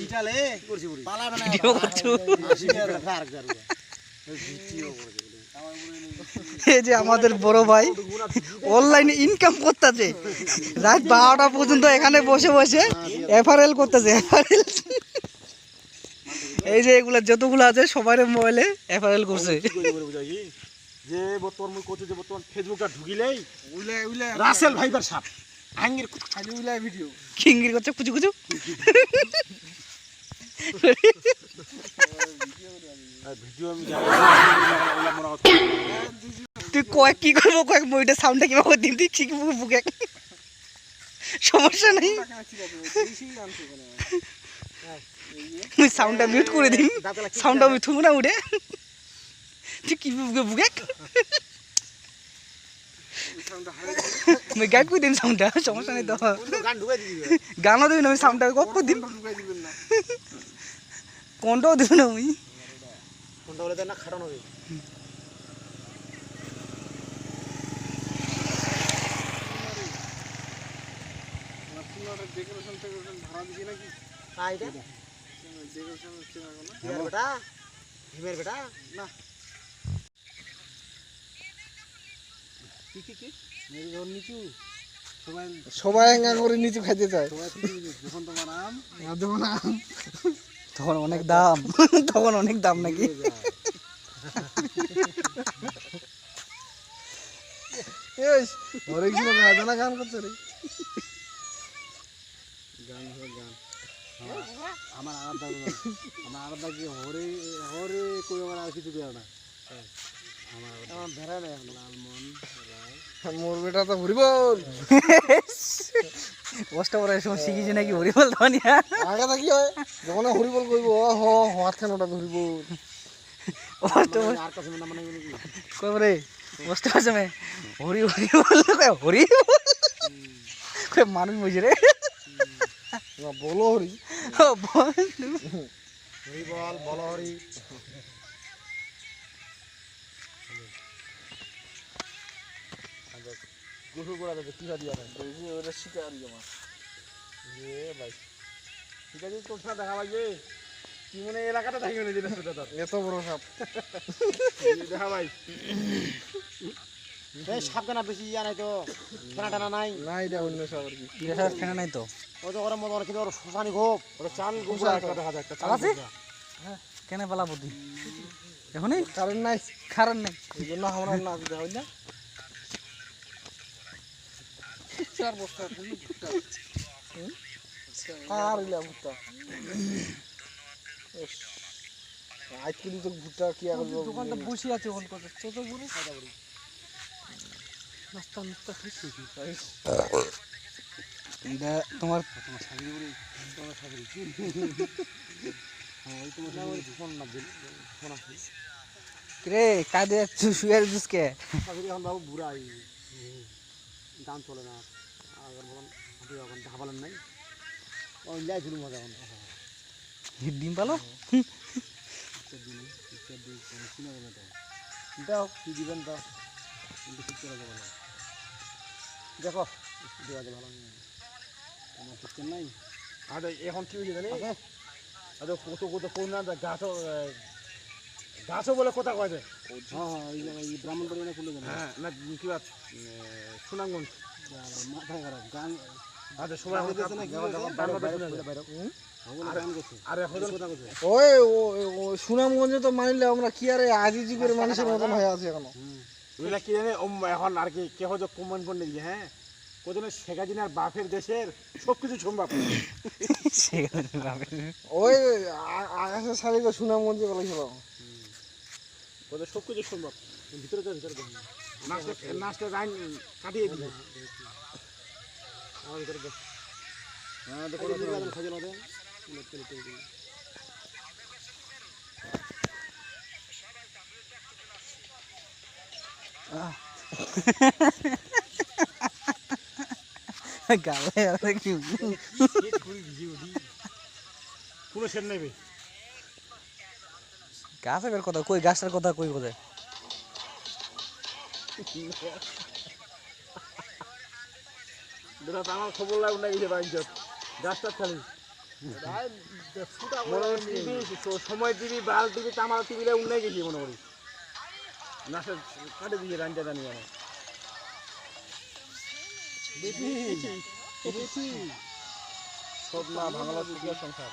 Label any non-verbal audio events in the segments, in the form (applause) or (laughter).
পিটালে করছি? বুড়ি পালাবে না ভিডিও করছ এই যে আমাদের বড় ভাই অনলাইনে ইনকাম করতেছে। রাত বারোটা পর্যন্ত এখানে বসে বসে এফআরএল করতেছে এফআরএল এই যে এগুলা যতগুলো আছে সবার মোবাইলে এফআরএল করছে। যে বর্তমান মুই করছি যে বর্তমান ফেসবুকটা ঢুকিলেই উইলে উইলে। রাসেল ভাইবার সাপ। আঙ্গির ভিডিও। খিঙ্গির করছে কুচু কুচু ভিডিও আমি জানি মনে কথা তুই কয়েক কি করব? কয়েক বইটা সাউন্ডটা কীভাবে দিন তুই ঠিক বুকে। সমস্যা নেই। সাউন্ডটা মিউট করে দিন সাউন্ডটা থুবো না উঠে তুই কি বুকে বুকে? আমি গাইব করে দিন সাউন্ডটা সমস্যা নেই তো। গানও দিবি না আমি সাউন্ডটা করে দিন কোনটাও দিবি না আমি। কোনটা বলে দেন না খাটানো হবে সবাই করে নিচু খাইতে চায় যখন তোমার আম দেবো না তখন অনেক দাম। (laughs) তখন অনেক দাম নাকি? গান করছে রে। গান গান। আমার- আলাদা আমার আলাদা কি হরে হরে কই আমার আর কিছু দেয় না? মোর বেটা তো (laughs) কষ্ট করে সময় শিখেছি নাকি হরি বল ধনিয়া আগে থাকি হয় যখন হরি বল কইব হ হাত খান ওটা ধরি বল। কষ্ট মানে নাম নাই কষ্ট আছে মে। হরি হরি বল হরি বল। মানুষ বুঝে রে। বলো হরি বল। হরি বল বল হরি গুহু গোড়া দেবে কি দিয়া নাই ওটা শিকারি আমার। এ ভাই ঠিক আছে তোর সাথে দেখা ভাই কি মনে এলাকাটা থাকি না জিনিস তোর? এত বড় সাপ। দেখা ভাই। এই সাপ কেনা বেশি ইয়া নাই তো? কেনা টানা নাই? নাই এটা অন্য সাপ আর কি। দেখার ফেনা নাই তো? ও তো ওরা মতো অনেক কিন্তু ওর শোষানি ঘোপ। ওটা চাল একটা দেখা যায় একটা চাল আছে? কেন পালা বুদ্ধি এখনই? কারেন্ট নাই। খারাপ নাই। এই জন্য আমরা না দেওয়া হয় না। চার বস্তা? আর ইলা ভুট্টা? আজকে তো ভুট্টা কি আর? দোকানটা বসে আছে ওখান নাস্তা নাস্তা খাইছি এটা তোমার তোমার সাগরি বলি তোমার সাগরি হ্যাঁ ওই তোমার সাগরি ফোন না দিল ফোন আসবে রে কাদে শুয়ে দিসকে সাগরি এখন বাবু বুড়া দাম চলে না। আগের মতন হাঁটি এখন ধাবালেন নাই ওই যাইছিল মজা এখন ডিম পালো? দাও কি দিবেন দাও কিন্তু ঠিক করে দেবো না দেখো দেওয়া যাবে ভালো। আমার সিস্টেম নাই? আর এখন কি হয়েছে জানি আর কত কত কোন না গাছও গাছও বলে কথা কয় যে। হ্যাঁ হ্যাঁ ব্রাহ্মণ হ্যাঁ না কি সুনামগঞ্জ। খারাপ গান আচ্ছা সুনামগঞ্জে তো মানিলে আমরা কি আরে আদি যুগের মানুষের মতন হয়ে আছে এখনও কি জানে এখন আর কি কেহ যে প্রমাণ করে নিয়ে হ্যাঁ কোজনে শেখ হাসিনার বাপের দেশের সবকিছু সম্ভব ওই আকাশের শাড়ি তো সুনামগঞ্জে বলেছিল ওদের সব কিছু সম্ভব ভিতরে তো ভিতরে নাচটা নাচটা কাটিয়ে দিবে আমার ভিতরে হ্যাঁ দেখো হবে নেবে গাছের কথা কই গাছের কথা কই তো আমার খবর লাগবে না গেছে বাইঞ্চত গাছটা খালি। মনে টিভি সময় টিভি বাল টিভি তামাল টিভিলে উন্নয় গেছি মনে করি। না কাটে দিয়ে রান্না জানি আমার বেশি সব না শিক্ষা সংসার।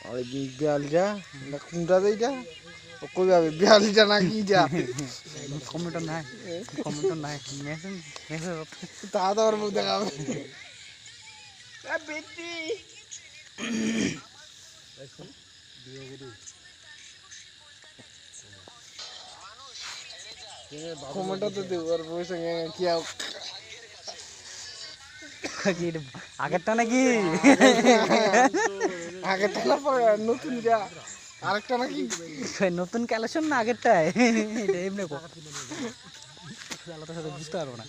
আর এই বিয়ালিটা না কোনটা এইটা ও কই যাবে? বিয়ালিটা না কি যা? কমেন্টর নাই কমেন্টর নাই মেসেজ মেসেজ তা তো ওর মুখ দেখাবে কমেন্টটা তো দেব ওর বউয়ের সঙ্গে কি আও কি এটা আগেরটা নাকি? আগেরটা না পরে নতুন যা। আরেকটা নাকি? নতুন কালেকশন না আগেরটাই এটা এমনি আলাদা সাথে বুঝতে পারব না।